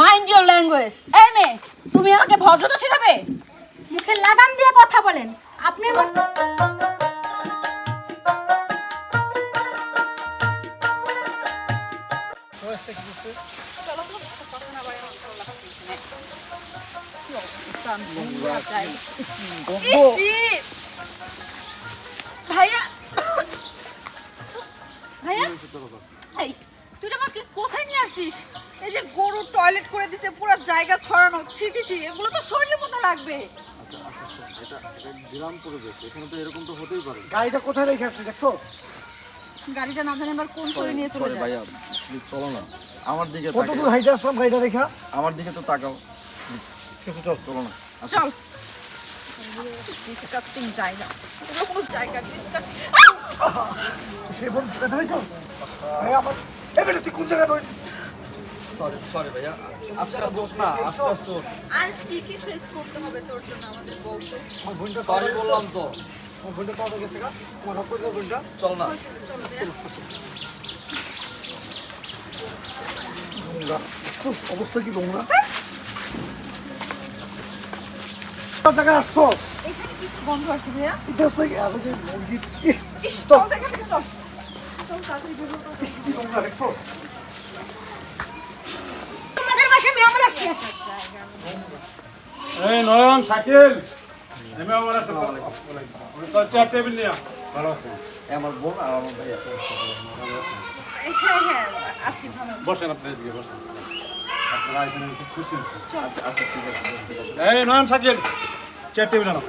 Mind your language এই মেয়ে তুমি আমাকে ভদ্রতা শেখাবে? মুখে লাগাম দিয়ে কথা বলেন। ইসি! ভাইয়া ভাইয়া এই তুই এটা আমাকে আসছিস এই যে গরু টয়লেট করে দিছে পুরো জায়গা ছড়ানো। ছি ছি ছি এগুলো তো শরীরের মতো লাগবে। আচ্ছা আচ্ছা আচ্ছা, এটা এটা গ্রাম পরিবেশ এখানে তো এরকম তো হতেই পারে। গাড়িটা কোথায় রেখে আসছে দেখছ? গাড়িটা না জানি আবার কোন করে নিয়ে চলে যায়। ভাইয়া প্লিজ চলো না। আমার দিকে কত তাকাও। দূর হাইটে আসলাম গাড়িটা রেখা? আমার দিকে তো তাকাও। কিছু চল। চলো না। আচ্ছা, চল। ডিসকাস্টিং জায়গা। এগুলো কোনো জায়গা ডিসকাস্টিং সে বোন ব্যথা হয়েছ ভাই আমার এই তুই কোন জায়গায় রয়েছিস? সরি সরি ভাইয়া। আস্তে আস্তে ওঠ না আস্তে আস্তে ওঠ। আর কি কি ফেস করতে হবে তোর জন্য আমাদের বলতো? আমার বোনটা সরি বললাম তো। আমার বোনটা পাওয়া গেছে গা? আমার রক্ত দিয়ে বোনটা চল না। নোংরা অবস্থা কি নোংরা টাকা আসছো এখানে কি বন্ধ আছে ভাইয়া? এটা হচ্ছে আমি যে ইস চল। দেখা চল। চল তাড়াতাড়ি বের কি নোংরা দেখছ এই নয়ন শাকিল। এমএ আমার আছে তো চেয়ার টেবিল নিয়ে আয়। এ আমার বোন আর আমার হ্যাঁ হ্যাঁ আছি ভালো আছি। বসেন আপনি এদিকে বসেন। আচ্ছা আছে আছে। এই নয়ন শাকিল চেয়ার টেবিল আনো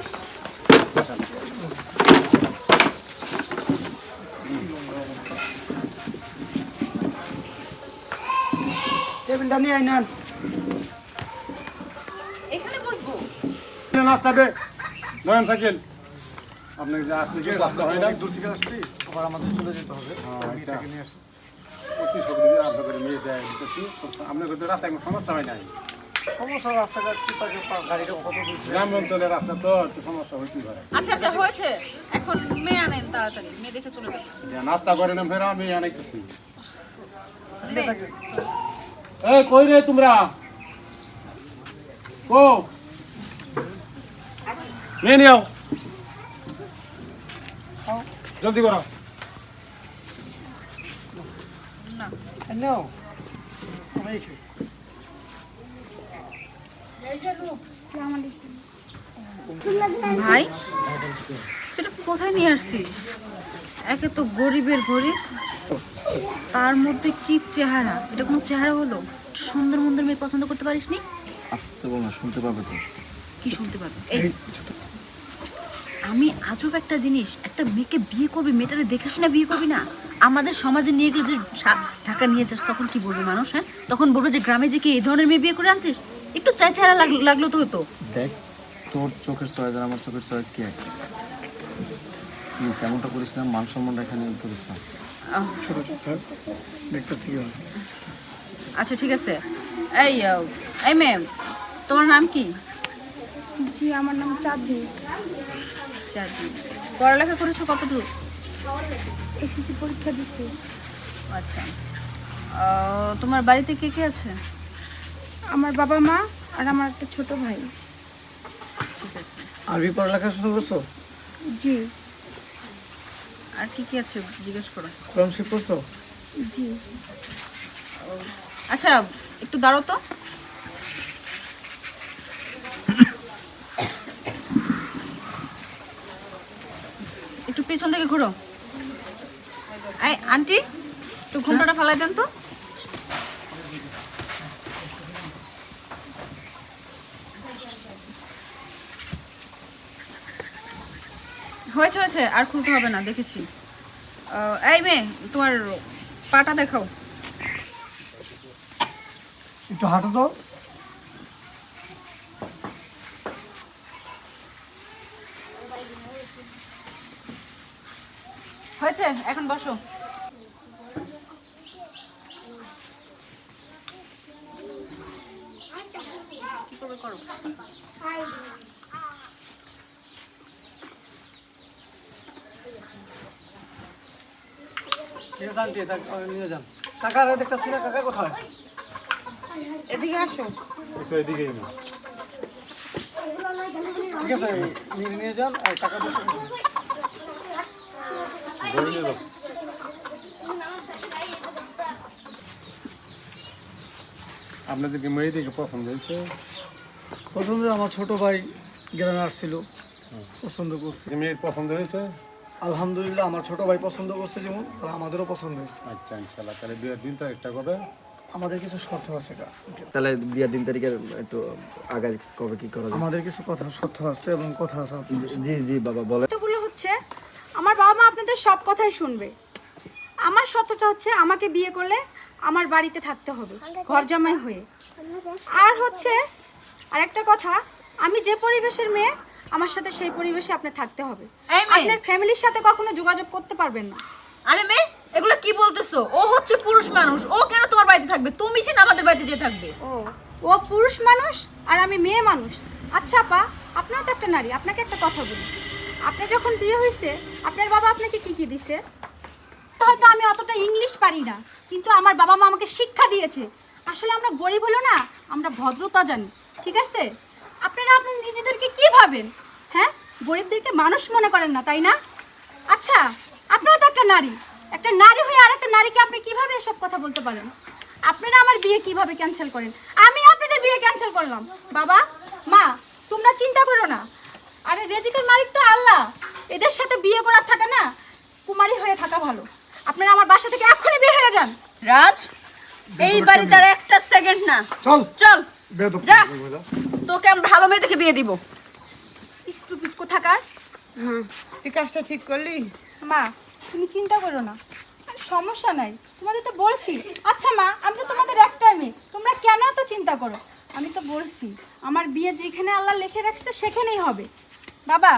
টেবিলটা নিয়ে আই নেন এখানে বসবো। নাস্তা দে। নয়ন শাকিল আপনি যে আসতে রাস্তা হয় না দূর থেকে আসছি আবার আমাদের চলে যেতে হবে। এটাকে নিয়ে আসি। অতি সবজি আপনাদের মেয়ে দেয় আপনার কিন্তু রাস্তায় কোনো সমস্যা হয় নাই? সমস্যা রাস্তাঘাট কি পা- গাড়িটা কত দূর গ্রাম অঞ্চলের রাস্তা তো একটু সমস্যা হইতেই পারে আচ্ছা আচ্ছা হয়েছে। এখন মেয়ে আনেন তাড়াতাড়ি মেয়ে দেখে চলে যাবেন নাস্তা করে না ফের আমি আনাইতেছি। মেয়ে। এই কই রে তোমরা? কো। নিয়ে নিও। জলদি করো। ভাই তুই কোথায় নিয়ে আসছিস? একে তো গরিবের গরিব তার মধ্যে কি চেহারা? এটা কোনো চেহারা হলো? সুন্দর মন্দর মেয়ে পছন্দ করতে পারিস নি আসতে বল না শুনতে পাবে তো। কি শুনতে পারবে এই আমি আজব একটা জিনিস একটা মেয়েকে বিয়ে করবি মেয়েটারে দেখে শুনে বিয়ে করবি না? আমাদের সমাজে নিয়ে গেলে যে ঢাকা নিয়ে যাস তখন কি বলবে মানুষ হ্যাঁ? তখন বলবে যে গ্রামে যে কি এই ধরনের মেয়ে বিয়ে করে আনছিস? একটু চাই চেহারা লাগ- লাগল তো হতো দেখ তোর চোখের চয়েস আর আমার চোখের চয়েস কি এক? এমনটা করিস না মান সম্মান রেখা নিয়ে করিস না। ছোট ছোট থাক। দেখতেছি কি হয়। আচ্ছা ঠিক আছে। এই এই মেয়ে তোমার নাম কি? জি আমার নাম চাঁদনি। চাঁদনি। পড়ালেখা করেছ কতটুকু এসএসসি পরীক্ষা দিছি। আচ্ছা। তোমার বাড়িতে কে কে আছে? আমার বাবা মা আর আমার একটা ছোট ভাই। ঠিক আছে। আরবি পড়ালেখা শুরু করছ? জি। আর কি কি আছে জিজ্ঞেস করো। কম শিখ করছ জি। আচ্ছা একটু দাঁড়াও তো। একটু পেছন থেকে ঘুরো। আই আন্টি একটু ঘুমটাটা ফালাই দেন তো। হয়েছে হয়েছে আর খুলতে হবে না দেখেছি। এই মেয়ে তোমার পাটা দেখাও। একটু হাঁটো তো। হয়েছে? এখন বসো। কি করবে করো? ঠিক আছে আন্টি নিয়ে যান। কাকা দেখতেছি না কাকা কোথায়? এদিকে আসো। একটু এদিকেই ঠিক আছে নিয়ে নিয়ে যান আর টাকা যাও। আপনাদেরকে মেয়েদিকে পছন্দ হয়েছে? পছন্দ আমার ছোট ভাই গ্রামে আসছিল। পছন্দ করছে। মেয়ের পছন্দ হয়েছে? আলহামদুলিল্লাহ আমার ছোট ভাই পছন্দ করছে যেমন আর আমাদেরও পছন্দ হয়েছে। আচ্ছা ইনশাল্লাহ। তাহলে বিয়ের দিন তারিখটা কবে? আমাদের কিছু শর্ত আছে তাহলে বিয়ার দিন তারিখের একটু আগে কবে কি করা আমাদের কিছু কথা শর্ত আছে এবং কথা আছে আপনাদের জি জি বাবা বলে শর্তগুলো হচ্ছে আমার বাবা মা আপনাদের সব কথাই শুনবে। আমার শর্তটা হচ্ছে আমাকে বিয়ে করলে আমার বাড়িতে থাকতে হবে ঘর জামাই হয়ে। আর হচ্ছে আরেকটা কথা আমি যে পরিবেশের মেয়ে আমার সাথে সেই পরিবেশে আপনার থাকতে হবে। এই মেয়ে। আপনার ফ্যামিলির সাথে কখনো যোগাযোগ করতে পারবেন না। আরে মেয়ে এগুলো কি বলতেছো? ও হচ্ছে পুরুষ মানুষ ও কেন তোমার বাড়িতে থাকবে? তুমি যে আমাদের বাড়িতে যে থাকবে। ও ও পুরুষ মানুষ আর আমি মেয়ে মানুষ। আচ্ছা আপা আপনার তো একটা নারী আপনাকে একটা কথা বলি। আপনি যখন বিয়ে হয়েছে আপনার বাবা আপনাকে কি কি দিছে? তো হয়তো আমি অতটা ইংলিশ পারি না কিন্তু আমার বাবা মা আমাকে শিক্ষা দিয়েছে। আসলে আমরা গরিব হলো না আমরা ভদ্রতা জানি ঠিক আছে? আপনারা আপনার নিজেদেরকে কি ভাবেন? হ্যাঁ? গরিবদেরকে মানুষ মনে করেন না তাই না? আচ্ছা আপনিও তো একটা নারী। একটা নারী হয়ে আর একটা নারীকে আপনি কীভাবে এসব কথা বলতে পারেন? আপনারা আমার বিয়ে কীভাবে ক্যান্সেল করেন? আমি আপনাদের বিয়ে ক্যান্সেল করলাম। বাবা মা তোমরা চিন্তা করো না। আরে রেজিকের মালিক তো আল্লাহ। এদের সাথে বিয়ে করার থাকে না কুমারী হয়ে থাকা ভালো। আপনারা আমার বাসা থেকে এক্ষুনি বের হয়ে যান। রাজ এই বাড়িতে আর একটা সেকেন্ড না। চল। চল। যা। তোকে আমি ভালো মেয়ে দেখে বিয়ে দিব। স্টুপিড কোথাকার? হুম। তুই কাজটা ঠিক করলি? মা তুমি চিন্তা করো না। সমস্যা নাই। তোমাদের তো বলছি। আচ্ছা মা আমি তো তোমাদের একটাই মেয়ে। তোমরা কেন এত চিন্তা করো? আমি তো বলছি আমার বিয়ে যেখানে আল্লাহ লিখে রাখছে সেখানেই হবে। বাবা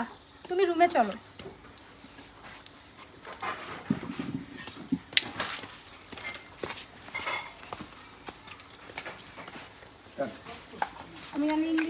তুমি রুমে চলো। আমি জানি